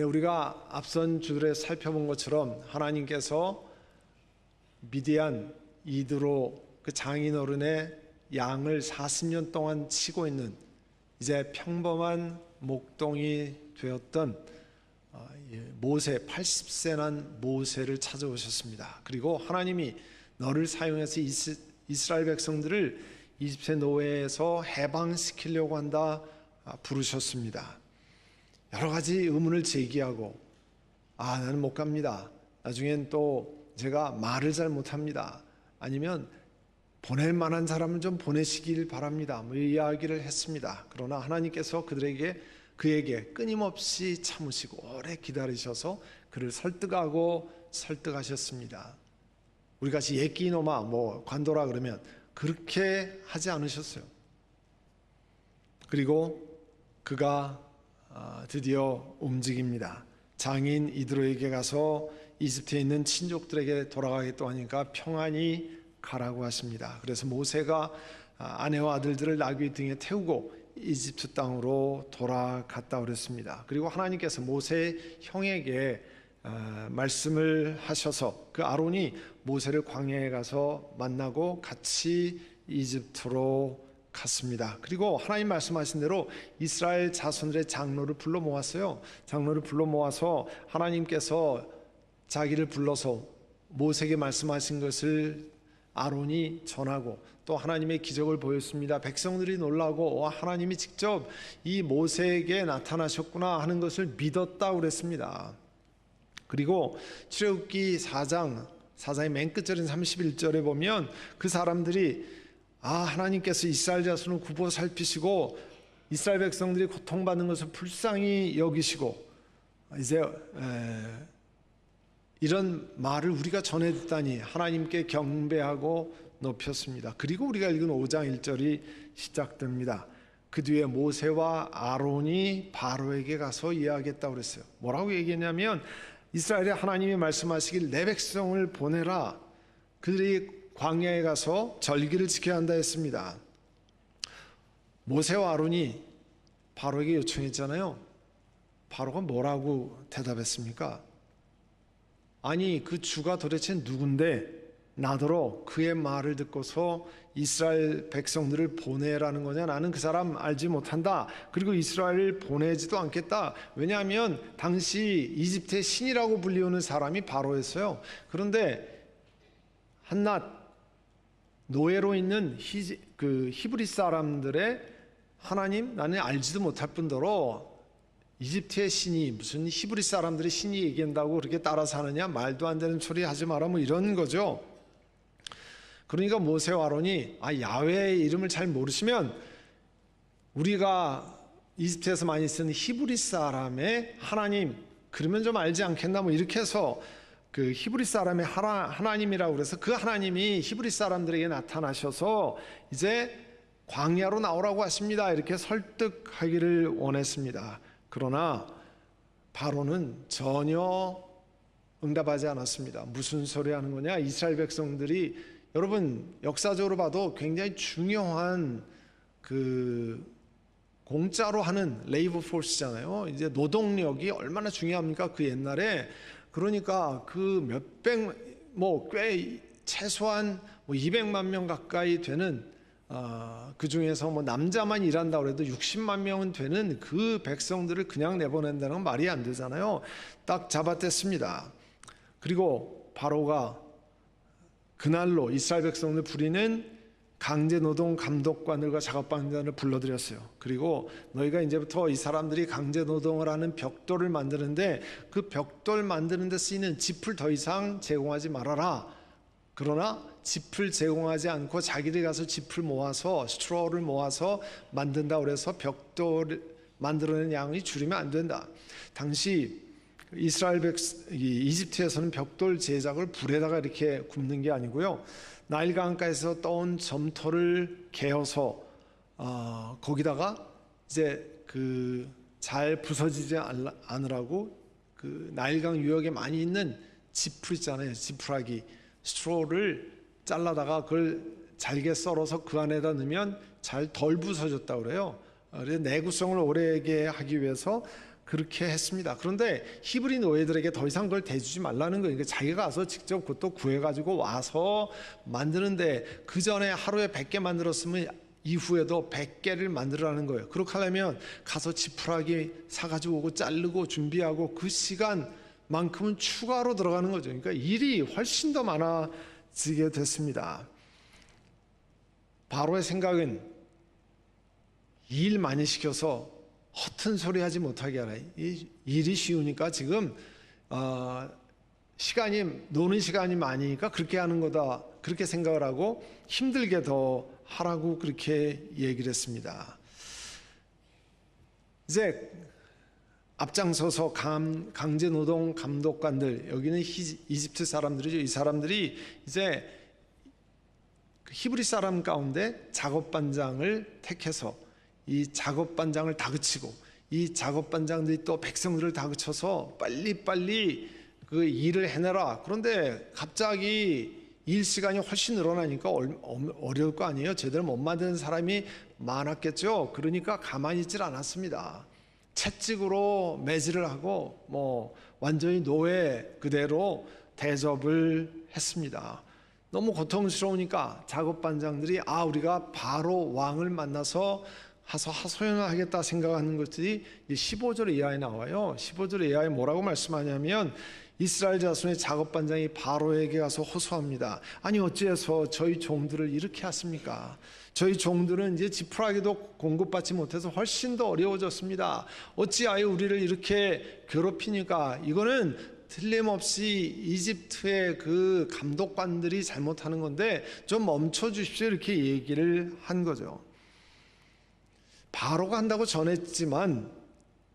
네, 우리가 앞선 주들에 살펴본 것처럼 하나님께서 미디안 이드로 그 장인 어른의 양을 40년 동안 치고 있는 이제 평범한 목동이 되었던 어, 이 모세 80세 난 모세를 찾아오셨습니다. 그리고 하나님이 너를 사용해서 이스- 이스라엘 백성들을 이집트 노예에서 해방시키려고 한다 아, 부르셨습니다. 여러 가지 의문을 제기하고 아 나는 못 갑니다. 나중엔 또 제가 말을 잘 못합니다. 아니면 보낼 만한 사람을 좀 보내시길 바랍니다. 뭐 이야기를 했습니다. 그러나 하나님께서 그들에게 그에게 끊임없이 참으시고 오래 기다리셔서 그를 설득하고 설득하셨습니다. 우리 같이 예끼노마 뭐 관도라 그러면 그렇게 하지 않으셨어요. 그리고 그가 아, 드디어 움직입니다. 장인 이드로에게 가서 이집트에 있는 친족들에게 돌아가겠다고 하니까 평안히 가라고 하십니다. 그래서 모세가 아, 아내와 아들들을 나귀 등에 태우고 이집트 땅으로 돌아갔다 그랬습니다. 그리고 하나님께서 모세 형에게 아, 말씀을 하셔서 그 아론이 모세를 광야에 가서 만나고 같이 이집트로 갔습니다. 그리고 하나님 말씀하신 대로 이스라엘 자손들의 장로를 불러 모았어요. 장로를 불러 모아서 하나님께서 자기를 불러서 모세에게 말씀하신 것을 아론이 전하고 또 하나님의 기적을 보였습니다. 백성들이 놀라고 와 하나님이 직접 이 모세에게 나타나셨구나 하는 것을 믿었다 그랬습니다. 그리고 출애굽기 4장 4장의 맨 끝절인 31절에 보면 그 사람들이 아 하나님께서 이스라엘 자손을 굽어 살피시고 이스라엘 백성들이 고통받는 것을 불쌍히 여기시고 이제 에, 이런 말을 우리가 전해 듣다니 하나님께 경배하고 높였습니다. 그리고 우리가 읽은 5장 1절이 시작됩니다. 그 뒤에 모세와 아론이 바로에게 가서 이야기했다고 그랬어요. 뭐라고 얘기했냐면 이스라엘의 하나님이 말씀하시길 내 백성을 보내라. 그들이 광야에 가서 절기를 지켜야 한다 했습니다. 모세와 아론이 바로에게 요청했잖아요. 바로가 뭐라고 대답했습니까? 아니 그 주가 도대체 누군데 나더러 그의 말을 듣고서 이스라엘 백성들을 보내라는 거냐 나는 그 사람 알지 못한다 그리고 이스라엘을 보내지도 않겠다 왜냐하면 당시 이집트의 신이라고 불리우는 사람이 바로였어요 그런데 한낱 노예로 있는 히, 그 히브리 사람들의 하나님 나는 알지도 못할 뿐더러 이집트의 신이 무슨 히브리 사람들의 신이 얘기한다고 그렇게 따라 사느냐 말도 안 되는 소리 하지 마라 뭐 이런 거죠. 그러니까 모세와 아론이 아 야훼의 이름을 잘 모르시면 우리가 이집트에서 많이 쓰는 히브리 사람의 하나님 그러면 좀 알지 않겠나 뭐 이렇게 해서 그 히브리 사람의 하나, 하나님이라고 그래서 그 하나님이 히브리 사람들에게 나타나셔서 이제 광야로 나오라고 하십니다. 이렇게 설득하기를 원했습니다. 그러나 바로는 전혀 응답하지 않았습니다. 무슨 소리 하는 거냐? 이스라엘 백성들이 여러분 역사적으로 봐도 굉장히 중요한 그 공짜로 하는 레이버 포스잖아요. 이제 노동력이 얼마나 중요합니까? 그 옛날에 그러니까 그 몇백 뭐 꽤 최소한 뭐 200만 명 가까이 되는 어, 그 중에서 뭐 남자만 일한다 그래도 60만 명은 되는 그 백성들을 그냥 내보낸다는 건 말이 안 되잖아요. 딱 잡아댔습니다. 그리고 바로가 그날로 이스라엘 백성을 부리는 강제 노동 감독관들과 작업반장을 불러들였어요. 그리고 너희가 이제부터 이 사람들이 강제 노동을 하는 벽돌을 만드는데 그 벽돌 만드는 데 쓰이는 짚을 더 이상 제공하지 말아라. 그러나 짚을 제공하지 않고 자기들이 가서 짚을 모아서 스트로를 모아서 만든다 그래서 벽돌 만들어낸 양이 줄이면 안 된다. 당시 이스라엘 백 이집트에서는 벽돌 제작을 불에다가 이렇게 굽는 게 아니고요. 나일 강가에서 떠온 점토를 개어서 어, 거기다가 이제 그 잘 부서지지 않으라고 그 나일강 유역에 많이 있는 지풀 있잖아요. 지푸라기 스트로를 잘라다가 그걸 잘게 썰어서 그 안에다 넣으면 잘 덜 부서졌다 그래요. 그래서 내구성을 오래게 하기 위해서 그렇게 했습니다. 그런데 히브리 노예들에게 더 이상 그걸 대주지 말라는 거예요. 그러니까 자기가 가서 직접 그것도 구해가지고 와서 만드는데 그 전에 하루에 100개 만들었으면 이후에도 100개를 만들어라는 거예요. 그렇게 하려면 가서 지푸라기 사가지고 오고 자르고 준비하고 그 시간만큼은 추가로 들어가는 거죠. 그러니까 일이 훨씬 더 많아지게 됐습니다. 바로의 생각은 일 많이 시켜서 허튼 소리 하지 못하게 하라. 이 일이 쉬우니까 지금 어, 시간이 노는 시간이 많으니까 그렇게 하는 거다. 그렇게 생각을 하고 힘들게 더 하라고 그렇게 얘기를 했습니다. 이제 앞장서서 감, 강제 노동 감독관들 여기는 히, 이집트 사람들이죠. 이 사람들이 이제 그 히브리 사람 가운데 작업 반장을 택해서 이 작업 반장을 다그치고 이 작업 반장들이 또 백성들을 다그쳐서 빨리 빨리 그 일을 해내라. 그런데 갑자기 일 시간이 훨씬 늘어나니까 어려울 거 아니에요. 제대로 못 만드는 사람이 많았겠죠. 그러니까 가만히 있질 않았습니다. 채찍으로 매질을 하고 뭐 완전히 노예 그대로 대접을 했습니다. 너무 고통스러우니까 작업 반장들이 아 우리가 바로 왕을 만나서 하서 하소연을 하겠다 생각하는 것들이 15절 이하에 나와요. 15절 이하에 뭐라고 말씀하냐면 이스라엘 자손의 작업 반장이 바로에게 가서 호소합니다. 아니 어찌해서 저희 종들을 이렇게 하십니까? 저희 종들은 이제 지푸라기도 공급받지 못해서 훨씬 더 어려워졌습니다. 어찌하여 우리를 이렇게 괴롭히니까 이거는 틀림없이 이집트의 그 감독관들이 잘못하는 건데 좀 멈춰 주십시오 이렇게 얘기를 한 거죠. 바로가 한다고 전했지만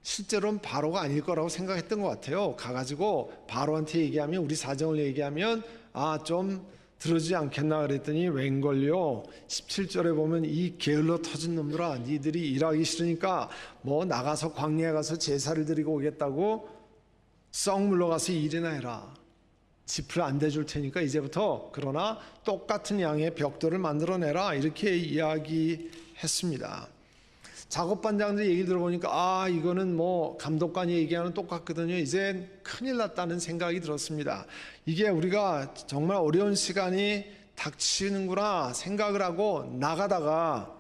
실제로는 바로가 아닐 거라고 생각했던 것 같아요. 가가지고 바로한테 얘기하면 우리 사정을 얘기하면 아 좀 들어주지 않겠나 그랬더니 웬걸요. 17절에 보면 이 게을러 터진 놈들아 니들이 일하기 싫으니까 뭐 나가서 광야에 가서 제사를 드리고 오겠다고 썩 물러가서 일이나 해라. 짚을 안 대줄 테니까 이제부터 그러나 똑같은 양의 벽돌을 만들어내라 이렇게 이야기했습니다. 작업 반장들 얘기 들어보니까 아 이거는 뭐 감독관이 얘기하는 똑같거든요. 이제 큰일 났다는 생각이 들었습니다. 이게 우리가 정말 어려운 시간이 닥치는구나 생각을 하고 나가다가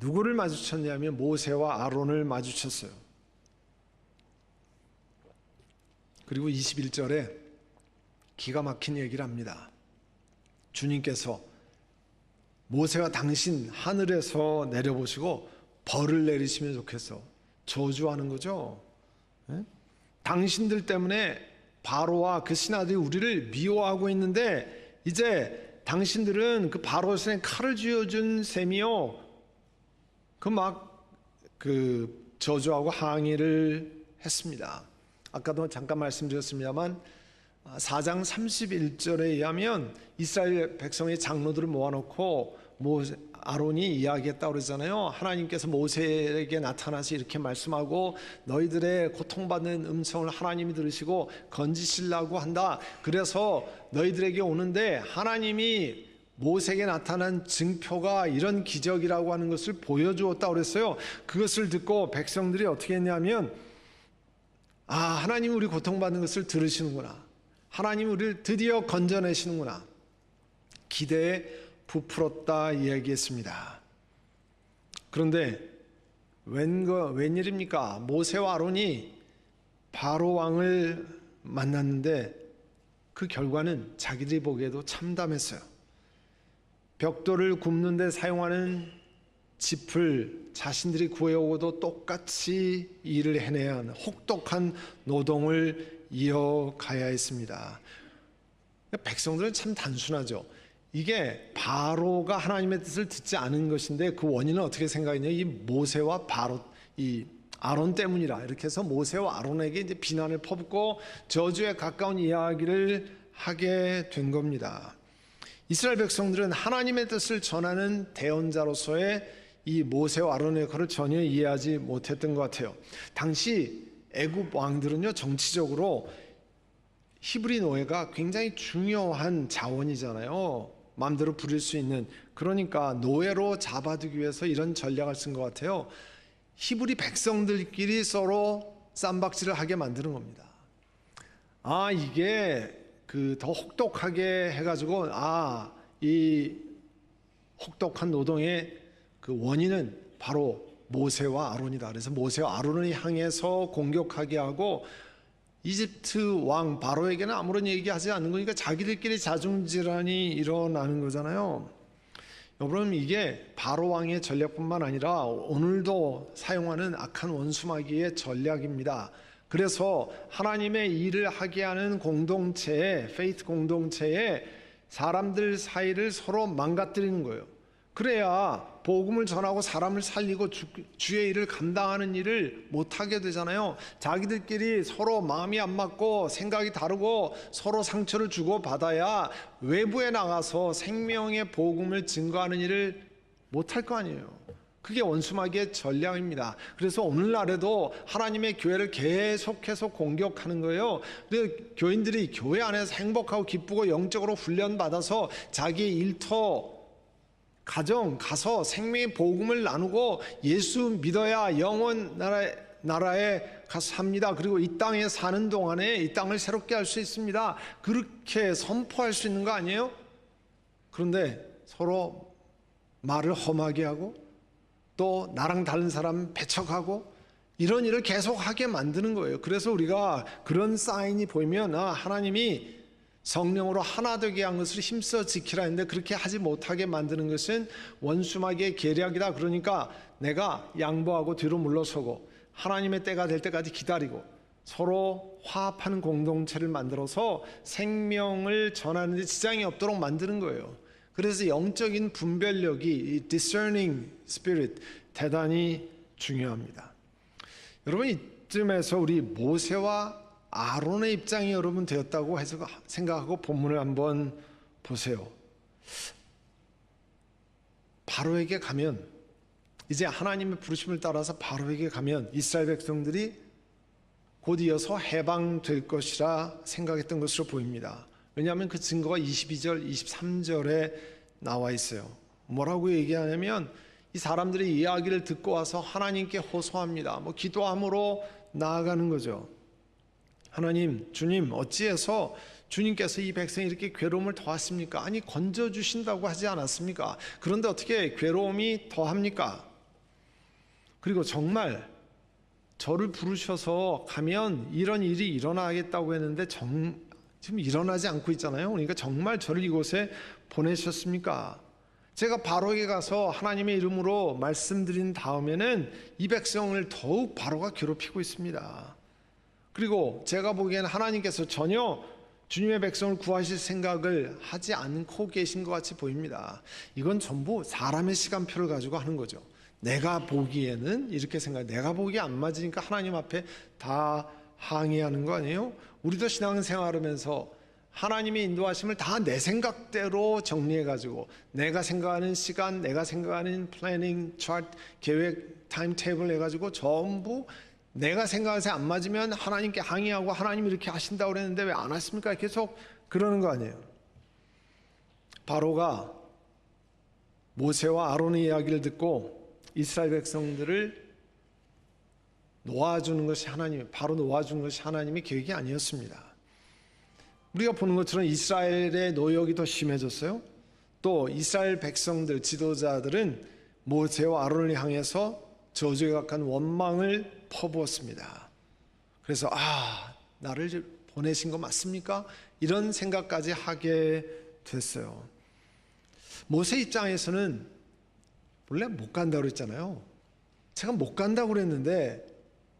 누구를 마주쳤냐면 모세와 아론을 마주쳤어요. 그리고 21절에 기가 막힌 얘기를 합니다. 주님께서 모세가 당신 하늘에서 내려보시고 벌을 내리시면 좋겠어. 저주하는 거죠. 예? 당신들 때문에 바로와 그 신하들이 우리를 미워하고 있는데 이제 당신들은 그 바로 손에 칼을 쥐어준 셈이요. 그 막 그 저주하고 항의를 했습니다. 아까도 잠깐 말씀드렸습니다만 4장 31절에 의하면 이스라엘 백성의 장로들을 모아놓고 모세, 아론이 이야기했다고 그러잖아요. 하나님께서 모세에게 나타나서 이렇게 말씀하고 너희들의 고통받는 음성을 하나님이 들으시고 건지시려고 한다. 그래서 너희들에게 오는데 하나님이 모세에게 나타난 증표가 이런 기적이라고 하는 것을 보여주었다고 그랬어요. 그것을 듣고 백성들이 어떻게 했냐면 아, 하나님 우리 고통받는 것을 들으시는구나. 하나님 우리를 드디어 건져내시는구나. 기대에 부풀었다 이야기했습니다. 그런데 웬거 웬일입니까? 모세와 아론이 바로 왕을 만났는데 그 결과는 자기들이 보기에도 참담했어요. 벽돌을 굽는 데 사용하는 짚을 자신들이 구해오고도 똑같이 일을 해내야 하는 혹독한 노동을 이어가야 했습니다. 백성들은 참 단순하죠. 이게 바로가 하나님의 뜻을 듣지 않은 것인데 그 원인은 어떻게 생각했냐? 이 모세와 바로 이 아론 때문이라 이렇게 해서 모세와 아론에게 이제 비난을 퍼붓고 저주에 가까운 이야기를 하게 된 겁니다. 이스라엘 백성들은 하나님의 뜻을 전하는 대언자로서의 이 모세와 아론의 역할을 전혀 이해하지 못했던 것 같아요. 당시 애굽 왕들은요 정치적으로 히브리 노예가 굉장히 중요한 자원이잖아요. 마음대로 부릴 수 있는 그러니까 노예로 잡아두기 위해서 이런 전략을 쓴 것 같아요. 히브리 백성들끼리 서로 쌈박질을 하게 만드는 겁니다. 아 이게 그 더 혹독하게 해가지고 아 이 혹독한 노동의 그 원인은 바로 모세와 아론이다. 그래서 모세와 아론을 향해서 공격하게 하고 이집트 왕 바로에게는 아무런 얘기하지 않는 거니까 자기들끼리 자중질환이 일어나는 거잖아요. 여러분 이게 바로 왕의 전략뿐만 아니라 오늘도 사용하는 악한 원수마귀의 전략입니다. 그래서 하나님의 일을 하게 하는 공동체에 페이트 공동체에 사람들 사이를 서로 망가뜨리는 거예요. 그래야 복음을 전하고 사람을 살리고 주, 주의 일을 감당하는 일을 못 하게 되잖아요. 자기들끼리 서로 마음이 안 맞고 생각이 다르고 서로 상처를 주고 받아야 외부에 나가서 생명의 복음을 증거하는 일을 못할 거 아니에요. 그게 원수마귀의 전략입니다. 그래서 오늘날에도 하나님의 교회를 계속해서 공격하는 거예요. 근데 교인들이 교회 안에서 행복하고 기쁘고 영적으로 훈련받아서 자기의 일터 가정 가서 생명의 복음을 나누고 예수 믿어야 영원 나라에, 나라에 가서 삽니다. 그리고 이 땅에 사는 동안에 이 땅을 새롭게 할 수 있습니다. 그렇게 선포할 수 있는 거 아니에요? 그런데 서로 말을 험하게 하고 또 나랑 다른 사람 배척하고 이런 일을 계속하게 만드는 거예요. 그래서 우리가 그런 사인이 보이면 아, 하나님이 성령으로 하나 되게 한 것을 힘써 지키라 했는데 그렇게 하지 못하게 만드는 것은 원수마귀의 계략이다. 그러니까 내가 양보하고 뒤로 물러서고 하나님의 때가 될 때까지 기다리고 서로 화합하는 공동체를 만들어서 생명을 전하는 데 지장이 없도록 만드는 거예요. 그래서 영적인 분별력이 이 discerning spirit 대단히 중요합니다. 여러분 이쯤에서 우리 모세와 아론의 입장이 여러분 되었다고 해서 생각하고 본문을 한번 보세요. 바로에게 가면 이제 하나님의 부르심을 따라서 바로에게 가면 이스라엘 백성들이 곧 이어서 해방될 것이라 생각했던 것으로 보입니다. 왜냐하면 그 증거가 22절, 23절에 나와 있어요. 뭐라고 얘기하냐면 이 사람들의 이야기를 듣고 와서 하나님께 호소합니다. 뭐 기도함으로 나아가는 거죠. 하나님, 주님, 어찌해서 주님께서 이 백성이 이렇게 괴로움을 더하십니까? 아니, 건져주신다고 하지 않았습니까? 그런데 어떻게 괴로움이 더합니까? 그리고 정말 저를 부르셔서 가면 이런 일이 일어나겠다고 했는데 정, 지금 일어나지 않고 있잖아요. 그러니까 정말 저를 이곳에 보내셨습니까? 제가 바로에게 가서 하나님의 이름으로 말씀드린 다음에는 이 백성을 더욱 바로가 괴롭히고 있습니다. 그리고 제가 보기에는 하나님께서 전혀 주님의 백성을 구하실 생각을 하지 않고 계신 것 같이 보입니다. 이건 전부 사람의 시간표를 가지고 하는 거죠. 내가 보기에는 이렇게 생각, 내가 보기에 안 맞으니까 하나님 앞에 다 항의하는 거 아니에요? 우리도 신앙생활하면서 하나님의 인도하심을 다 내 생각대로 정리해가지고 내가 생각하는 시간, 내가 생각하는 플래닝, 차트, 계획, 타임 테이블 해가지고 전부 내가 생각해서 안 맞으면 하나님께 항의하고 하나님 이렇게 하신다고 그랬는데 왜 안 하십니까? 계속 그러는 거 아니에요. 바로가 모세와 아론의 이야기를 듣고 이스라엘 백성들을 놓아주는 것이 하나님, 바로 놓아주는 것이 하나님의 계획이 아니었습니다. 우리가 보는 것처럼 이스라엘의 노역이 더 심해졌어요. 또 이스라엘 백성들, 지도자들은 모세와 아론을 향해서 저주에 가까운 원망을 퍼부었습니다. 그래서 아 나를 보내신 거 맞습니까? 이런 생각까지 하게 됐어요. 모세 입장에서는 원래 못 간다고 그랬잖아요. 제가 못 간다고 그랬는데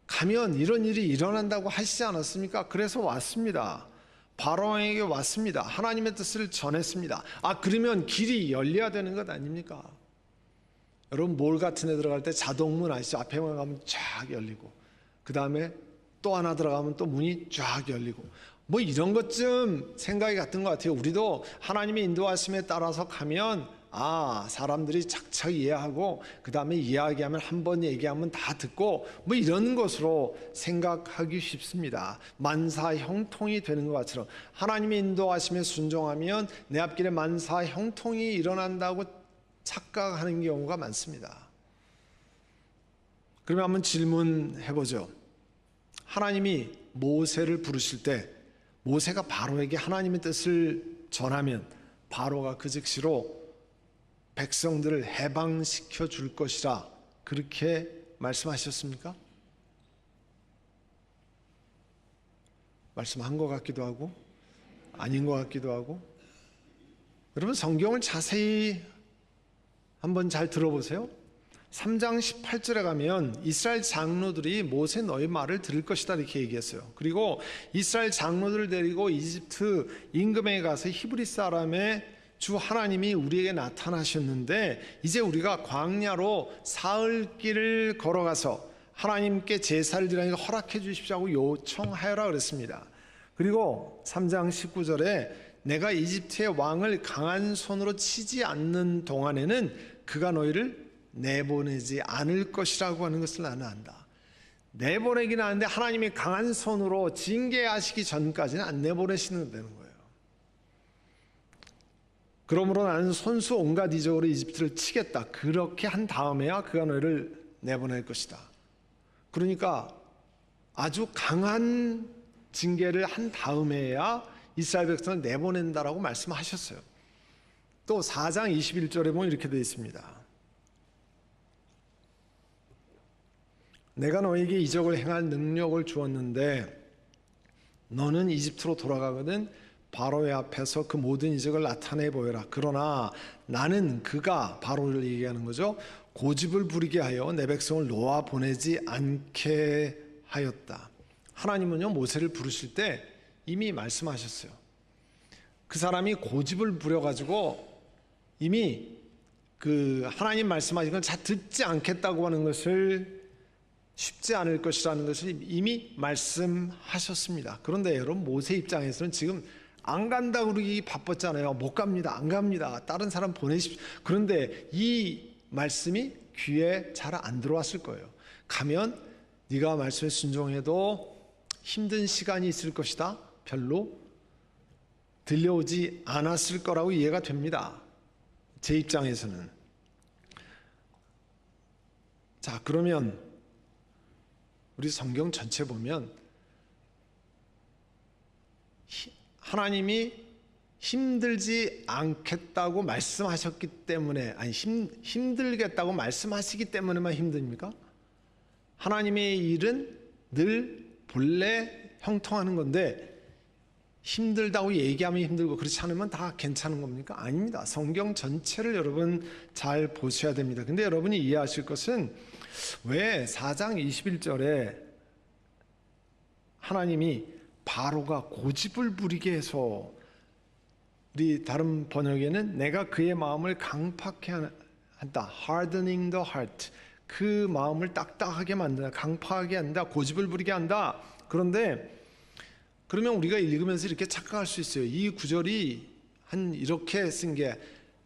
가면 이런 일이 일어난다고 하시지 않았습니까? 그래서 왔습니다. 바로왕에게 왔습니다. 하나님의 뜻을 전했습니다. 아 그러면 길이 열려야 되는 것 아닙니까? 여러분 몰 같은 데 들어갈 때 자동문 아시죠? 앞에만 가면 쫙 열리고 그 다음에 또 하나 들어가면 또 문이 쫙 열리고 뭐 이런 것쯤 생각이 같은 것 같아요. 우리도 하나님의 인도하심에 따라서 가면 아 사람들이 착착 이해하고 그 다음에 이야기하면 한 번 얘기하면 다 듣고 뭐 이런 것으로 생각하기 쉽습니다. 만사 형통이 되는 것 같처럼 하나님의 인도하심에 순종하면 내 앞길에 만사 형통이 일어난다고 착각하는 경우가 많습니다. 그러면 한번 질문해 보죠. 하나님이 모세를 부르실 때 모세가 바로에게 하나님의 뜻을 전하면 바로가 그 즉시로 백성들을 해방시켜 줄 것이라 그렇게 말씀하셨습니까? 말씀한 것 같기도 하고 아닌 것 같기도 하고 여러분 성경을 자세히 한번 잘 들어보세요. 3장 18절에 가면 이스라엘 장로들이 모세 너희 말을 들을 것이다 이렇게 얘기했어요. 그리고 이스라엘 장로들을 데리고 이집트 임금에 가서 히브리 사람의 주 하나님이 우리에게 나타나셨는데 이제 우리가 광야로 사흘 길을 걸어가서 하나님께 제사를 드리니까 허락해 주십시오 하고 요청하여라 그랬습니다. 그리고 3장 19절에 내가 이집트의 왕을 강한 손으로 치지 않는 동안에는 그가 너희를 내보내지 않을 것이라고 하는 것을 나는 안다. 내보내긴 하는데 하나님이 강한 손으로 징계하시기 전까지는 안 내보내시는 되는 거예요. 그러므로 나는 손수 온갖 이적으로 이집트를 치겠다. 그렇게 한 다음에야 그가 너희를 내보낼 것이다. 그러니까 아주 강한 징계를 한 다음에야 이스라엘 백성을 내보낸다라고 말씀하셨어요. 또 4장 21절에 보면 이렇게 되어 있습니다. 내가 너에게 이적을 행할 능력을 주었는데 너는 이집트로 돌아가거든 바로의 앞에서 그 모든 이적을 나타내 보여라. 그러나 나는 그가 바로를 얘기하는 거죠. 고집을 부리게 하여 내 백성을 놓아 보내지 않게 하였다. 하나님은요 모세를 부르실 때 이미 말씀하셨어요. 그 사람이 고집을 부려 가지고 이미 그 하나님 말씀하신 걸잘 듣지 않겠다고 하는 것을 쉽지 않을 것이라는 것을 이미 말씀하셨습니다. 그런데 여러분 모세 입장에서는 지금 안 간다 그러기 바빴잖아요. 못 갑니다. 안 갑니다. 다른 사람 보내십시오. 그런데 이 말씀이 귀에 잘 안 들어왔을 거예요. 가면 네가 말씀에 순종해도 힘든 시간이 있을 것이다. 별로 들려오지 않았을 거라고 이해가 됩니다. 제 입장에서는. 자, 그러면 우리 성경 전체 보면 하나님이 힘들지 않겠다고 말씀하셨기 때문에 아니 힘, 힘들겠다고 말씀하시기 때문에만 힘듭니까? 하나님의 일은 늘 본래 형통하는 건데 힘들다고 얘기하면 힘들고 그렇지 않으면 다 괜찮은 겁니까? 아닙니다. 성경 전체를 여러분 잘 보셔야 됩니다. 근데 여러분이 이해하실 것은 왜 4장 21절에 하나님이 바로가 고집을 부리게 해서 우리 다른 번역에는 내가 그의 마음을 강팍해 한다. hardening the heart. 그 마음을 딱딱하게 만든다. 강팍하게 한다. 고집을 부리게 한다. 그런데 그러면 우리가 읽으면서 이렇게 착각할 수 있어요. 이 구절이 한 이렇게 쓴 게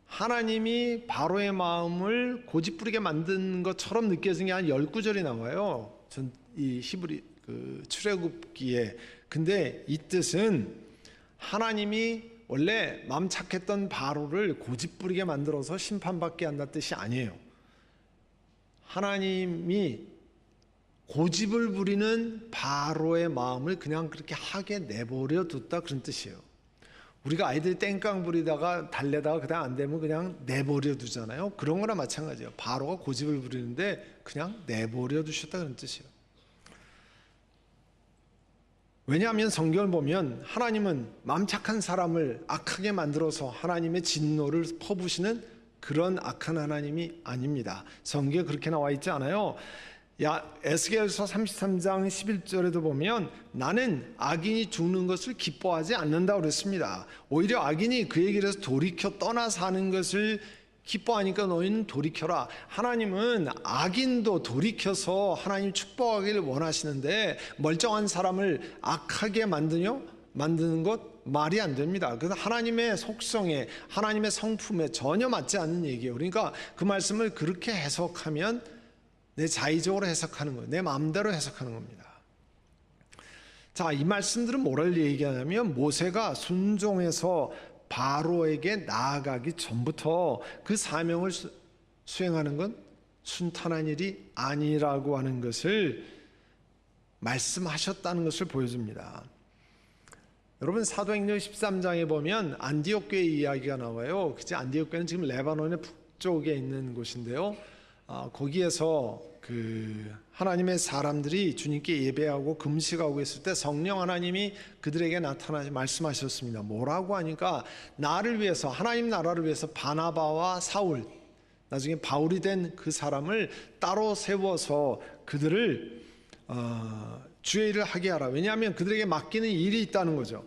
하나님이 바로의 마음을 고집 부리게 만든 것처럼 느껴진 게한열 구절이 나와요. 전 이 히브리 그 출애굽기에 근데 이 뜻은 하나님이 원래 마음 착했던 바로를 고집 부리게 만들어서 심판받게 한다 뜻이 아니에요. 하나님이 고집을 부리는 바로의 마음을 그냥 그렇게 하게 내버려 뒀다 그런 뜻이에요. 우리가 아이들이 땡깡 부리다가 달래다가 그냥 안 되면 그냥 내버려 두잖아요. 그런 거나 마찬가지예요. 바로가 고집을 부리는데 그냥 내버려 두셨다 그런 뜻이에요. 왜냐하면 성경을 보면 하나님은 마음 착한 사람을 악하게 만들어서 하나님의 진노를 퍼부시는 그런 악한 하나님이 아닙니다. 성경에 그렇게 나와 있지 않아요. 야, 에스겔서 33장 11절에도 보면 나는 악인이 죽는 것을 기뻐하지 않는다 그랬습니다. 오히려 악인이 그의 길에서 돌이켜 떠나 사는 것을 기뻐하니까 너희는 돌이켜라. 하나님은 악인도 돌이켜서 하나님 축복하기를 원하시는데 멀쩡한 사람을 악하게 만드냐? 만드는 것 말이 안 됩니다. 그래서 하나님의 속성에 하나님의 성품에 전혀 맞지 않는 얘기예요. 그러니까 그 말씀을 그렇게 해석하면 내 자의적으로 해석하는 거예요. 내 마음대로 해석하는 겁니다. 자, 이 말씀들은 뭐를 얘기하냐면 모세가 순종해서 바로에게 나아가기 전부터 그 사명을 수, 수행하는 건 순탄한 일이 아니라고 하는 것을 말씀하셨다는 것을 보여줍니다. 여러분 사도행전 13장에 보면 안디옥 교회 이야기가 나와요. 그치 안디옥 교회는 지금 레바논의 북쪽에 있는 곳인데요. 아, 거기에서 그 하나님의 사람들이 주님께 예배하고 금식하고 있을 때 성령 하나님이 그들에게 나타나시 말씀하셨습니다. 뭐라고 하니까 나를 위해서 하나님 나라를 위해서 바나바와 사울 나중에 바울이 된 그 사람을 따로 세워서 그들을 어, 주의 일을 하게 하라. 왜냐하면 그들에게 맡기는 일이 있다는 거죠.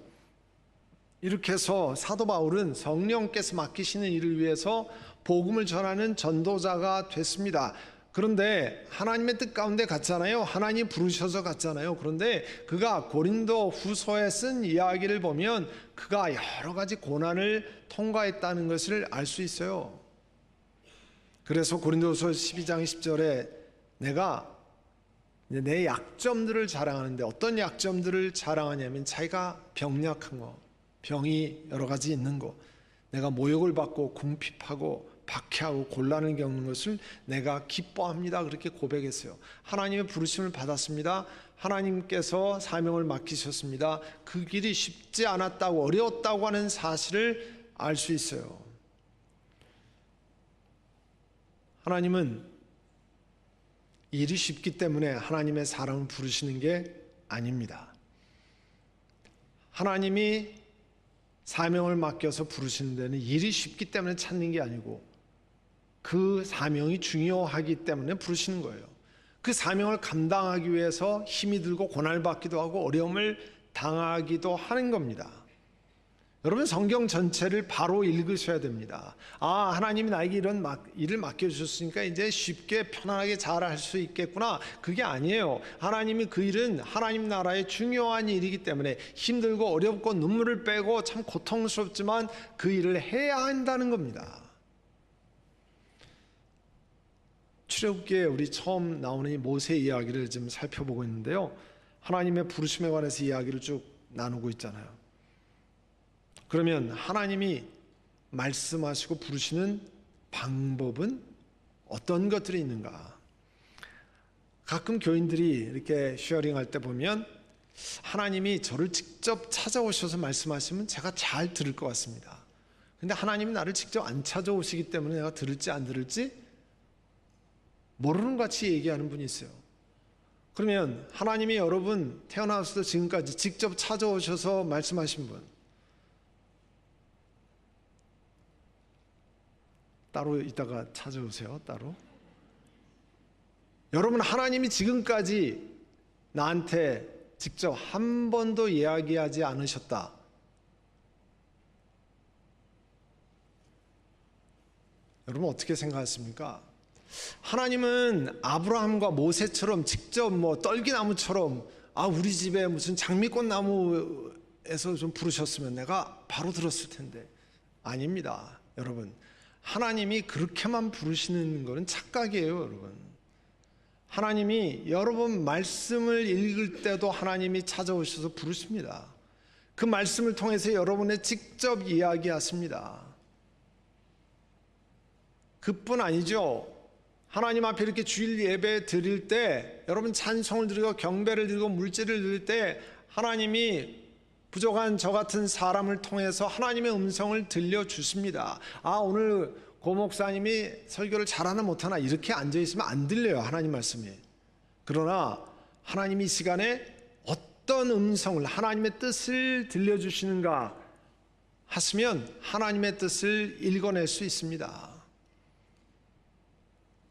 이렇게 해서 사도 바울은 성령께서 맡기시는 일을 위해서 복음을 전하는 전도자가 됐습니다. 그런데 하나님의 뜻 가운데 갔잖아요. 하나님 부르셔서 갔잖아요. 그런데 그가 고린도 후서에 쓴 이야기를 보면 그가 여러 가지 고난을 통과했다는 것을 알 수 있어요. 그래서 고린도후서 12장 10절에 내가 내 약점들을 자랑하는데 어떤 약점들을 자랑하냐면 자기가 병약한 거, 병이 여러 가지 있는 거, 내가 모욕을 받고 궁핍하고 박해하고 곤란을 겪는 것을 내가 기뻐합니다. 그렇게 고백했어요. 하나님의 부르심을 받았습니다. 하나님께서 사명을 맡기셨습니다. 그 길이 쉽지 않았다고 어려웠다고 하는 사실을 알 수 있어요. 하나님은 일이 쉽기 때문에 하나님의 사람을 부르시는 게 아닙니다. 하나님이 사명을 맡겨서 부르시는 데는 일이 쉽기 때문에 찾는 게 아니고 그 사명이 중요하기 때문에 부르시는 거예요. 그 사명을 감당하기 위해서 힘이 들고 고난을 받기도 하고 어려움을 당하기도 하는 겁니다. 여러분 성경 전체를 바로 읽으셔야 됩니다. 아 하나님이 나에게 이런 막, 일을 맡겨주셨으니까 이제 쉽게 편안하게 잘 할 수 있겠구나. 그게 아니에요. 하나님이 그 일은 하나님 나라의 중요한 일이기 때문에 힘들고 어렵고 눈물을 빼고 참 고통스럽지만 그 일을 해야 한다는 겁니다. 출애굽기에 우리 처음 나오는 이 모세 이야기를 지금 살펴보고 있는데요. 하나님의 부르심에 관해서 이야기를 쭉 나누고 있잖아요. 그러면 하나님이 말씀하시고 부르시는 방법은 어떤 것들이 있는가? 가끔 교인들이 이렇게 쉐어링 할 때 보면 하나님이 저를 직접 찾아오셔서 말씀하시면 제가 잘 들을 것 같습니다. 근데 하나님이 나를 직접 안 찾아오시기 때문에 내가 들을지 안 들을지 모르는 것 같이 얘기하는 분이 있어요. 그러면 하나님이 여러분 태어나서도 지금까지 직접 찾아오셔서 말씀하신 분 따로 이따가 찾아오세요. 따로. 여러분 하나님이 지금까지 나한테 직접 한 번도 이야기하지 않으셨다. 여러분 어떻게 생각하십니까? 하나님은 아브라함과 모세처럼 직접 뭐 떨기나무처럼 아 우리 집에 무슨 장미꽃 나무에서 좀 부르셨으면 내가 바로 들었을 텐데 아닙니다, 여러분. 하나님이 그렇게만 부르시는 것은 착각이에요, 여러분. 하나님이 여러분 말씀을 읽을 때도 하나님이 찾아오셔서 부르십니다. 그 말씀을 통해서 여러분의 직접 이야기하십니다. 그뿐 아니죠. 하나님 앞에 이렇게 주일 예배 드릴 때 여러분 찬송을 드리고 경배를 드리고 물질을 드릴 때 하나님이 부족한 저 같은 사람을 통해서 하나님의 음성을 들려 주십니다. 아, 오늘 고 목사님이 설교를 잘하나 못하나 이렇게 앉아 있으면 안 들려요. 하나님 말씀이. 그러나 하나님이 이 시간에 어떤 음성을 하나님의 뜻을 들려 주시는가 하시면 하나님의 뜻을 읽어낼 수 있습니다.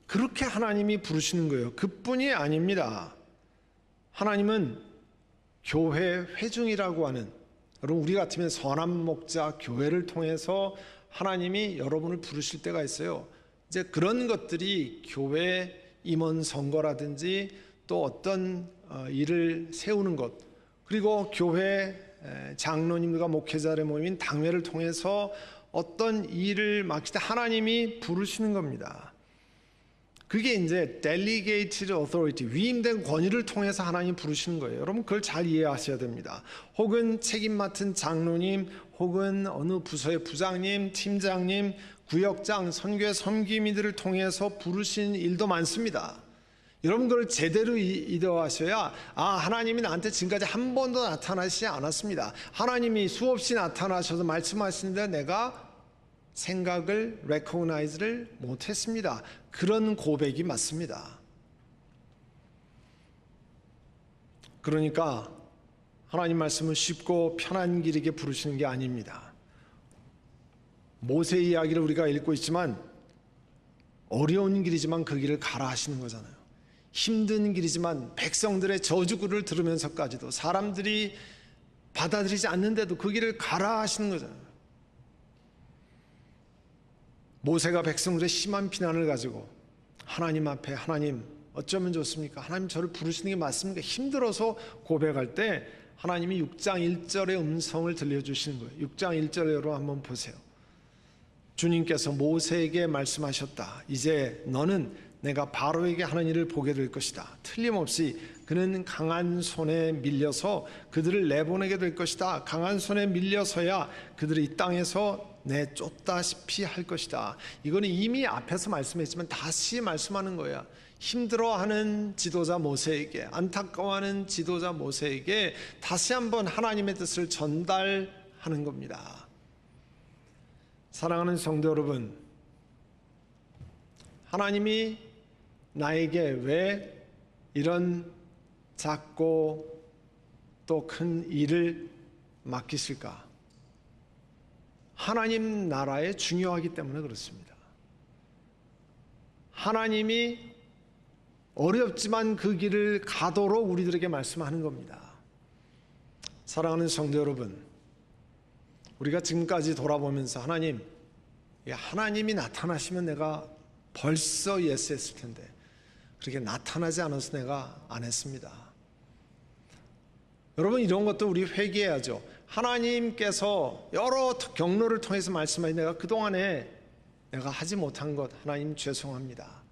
그렇게 하나님이 부르시는 거예요. 그뿐이 아닙니다. 하나님은 교회 회중이라고 하는 여러분 우리 같으면 선한 목자 교회를 통해서 하나님이 여러분을 부르실 때가 있어요. 이제 그런 것들이 교회 임원 선거라든지 또 어떤 어, 일을 세우는 것 그리고 교회 장로님들과 목회자를 모인 당회를 통해서 어떤 일을 때 하나님이 부르시는 겁니다. 그게 이제 delegated authority, 위임된 권위를 통해서 하나님 부르시는 거예요. 여러분 그걸 잘 이해하셔야 됩니다. 혹은 책임 맡은 장로님, 혹은 어느 부서의 부장님, 팀장님, 구역장, 선교의 섬김이들을 통해서 부르신 일도 많습니다. 여러분 그걸 제대로 이- 이해하셔야 아 하나님이 나한테 지금까지 한 번도 나타나시지 않았습니다. 하나님이 수없이 나타나셔서 말씀하시는데 내가 생각을 recognize를 못했습니다. 그런 고백이 맞습니다. 그러니까 하나님 말씀은 쉽고 편한 길에게 부르시는 게 아닙니다. 모세 이야기를 우리가 읽고 있지만 어려운 길이지만 그 길을 가라 하시는 거잖아요. 힘든 길이지만 백성들의 저주구를 들으면서까지도 사람들이 받아들이지 않는데도 그 길을 가라 하시는 거잖아요. 모세가 백성들의 심한 비난을 가지고 하나님 앞에 하나님 어쩌면 좋습니까? 하나님 저를 부르시는 게 맞습니까? 힘들어서 고백할 때 하나님이 6장 1절의 음성을 들려주시는 거예요. 6장 1절로 한번 보세요. 주님께서 모세에게 말씀하셨다. 이제 너는 내가 바로에게 하는 일을 보게 될 것이다. 틀림없이 그는 강한 손에 밀려서 그들을 내보내게 될 것이다. 강한 손에 밀려서야 그들이 이 땅에서 내 쫓다시피 할 것이다. 이거는 이미 앞에서 말씀했지만 다시 말씀하는 거야. 힘들어하는 지도자 모세에게 안타까워하는 지도자 모세에게 다시 한번 하나님의 뜻을 전달하는 겁니다. 사랑하는 성도 여러분, 하나님이 나에게 왜 이런 작고 또 큰 일을 맡기실까? 하나님 나라에 중요하기 때문에 그렇습니다. 하나님이 어렵지만 그 길을 가도록 우리들에게 말씀하는 겁니다. 사랑하는 성도 여러분, 우리가 지금까지 돌아보면서 하나님, 예, 하나님이 나타나시면 내가 벌써 예스 했을 텐데 그렇게 나타나지 않아서 내가 안 했습니다. 여러분 이런 것도 우리 회개해야죠. 하나님께서 여러 경로를 통해서 말씀하신 내가 그동안에 내가 하지 못한 것 하나님 죄송합니다.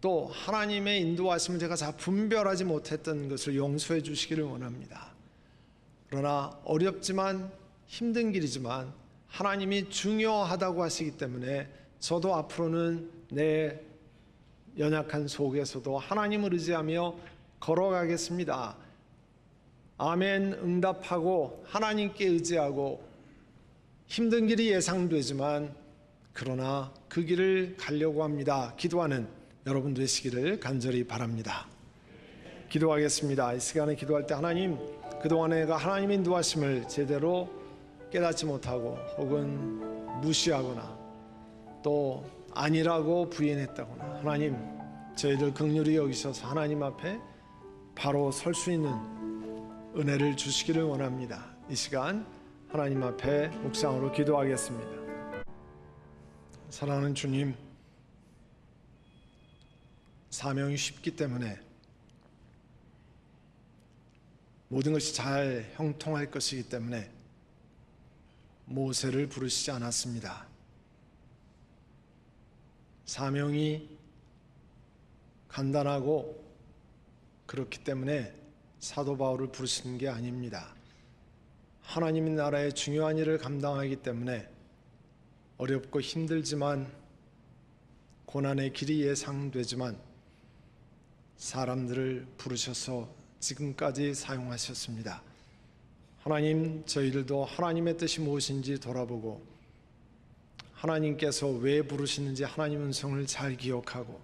또 하나님의 인도하심을 제가 잘 분별하지 못했던 것을 용서해 주시기를 원합니다. 그러나 어렵지만 힘든 길이지만 하나님이 중요하다고 하시기 때문에 저도 앞으로는 내 연약한 속에서도 하나님을 의지하며 걸어가겠습니다. 아멘 응답하고 하나님께 의지하고 힘든 길이 예상되지만 그러나 그 길을 가려고 합니다. 기도하는 여러분 되시기를 간절히 바랍니다. 기도하겠습니다. 이 시간에 기도할 때 하나님 그동안에 내가 하나님의 인도하심을 제대로 깨닫지 못하고 혹은 무시하거나 또 아니라고 부인했다거나 하나님 저희들 극률이 여기셔서 하나님 앞에 바로 설 수 있는 은혜를 주시기를 원합니다. 이 시간 하나님 앞에 묵상으로 기도하겠습니다. 사랑하는 주님, 사명이 쉽기 때문에 모든 것이 잘 형통할 것이기 때문에 모세를 부르시지 않았습니다. 사명이 간단하고 그렇기 때문에 사도 바울을 부르시는 게 아닙니다. 하나님의 나라의 중요한 일을 감당하기 때문에 어렵고 힘들지만 고난의 길이 예상되지만 사람들을 부르셔서 지금까지 사용하셨습니다. 하나님, 저희들도 하나님의 뜻이 무엇인지 돌아보고 하나님께서 왜 부르시는지 하나님 은성을 잘 기억하고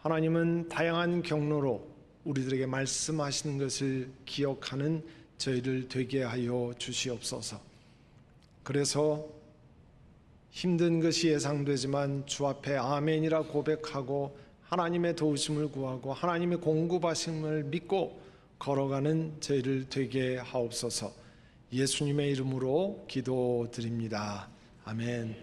하나님은 다양한 경로로 우리들에게 말씀하시는 것을 기억하는 저희를 되게 하여 주시옵소서. 그래서 힘든 것이 예상되지만 주 앞에 아멘이라 고백하고 하나님의 도우심을 구하고 하나님의 공급하심을 믿고 걸어가는 저희를 되게 하옵소서. 예수님의 이름으로 기도드립니다. 아멘.